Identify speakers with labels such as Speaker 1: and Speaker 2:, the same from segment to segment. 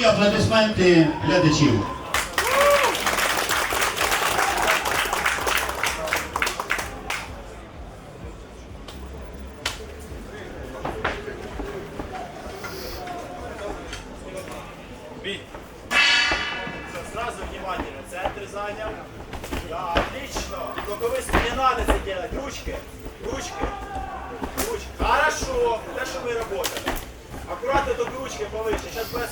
Speaker 1: І аплодисменти глядачів.
Speaker 2: Бей. Всё, Сразу внимательно. Центр занял. Да, отлично. Боковые не надо это делать. Ручки. Ручки. Ручки. Хорошо. Так что мы работали. Аккуратно только ручки повыше. Сейчас будет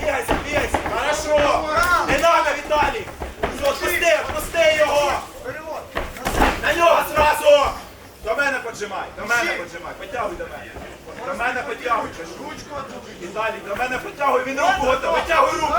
Speaker 2: Бігайся, бігайся. Хорошо. Не надо, Віталій. Все, отпусти його. На нього зразу. До мене поджимай, до мене поджимай. Потягуй до мене. До мене потягуй. Віталій, до мене потягуй. Він руку готовий. Витягуй руку.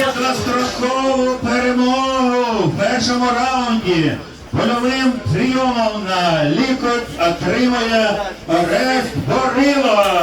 Speaker 1: І дострокову перемогу в першому раунді польовим тріумом на лікоть отримує Орест Борило.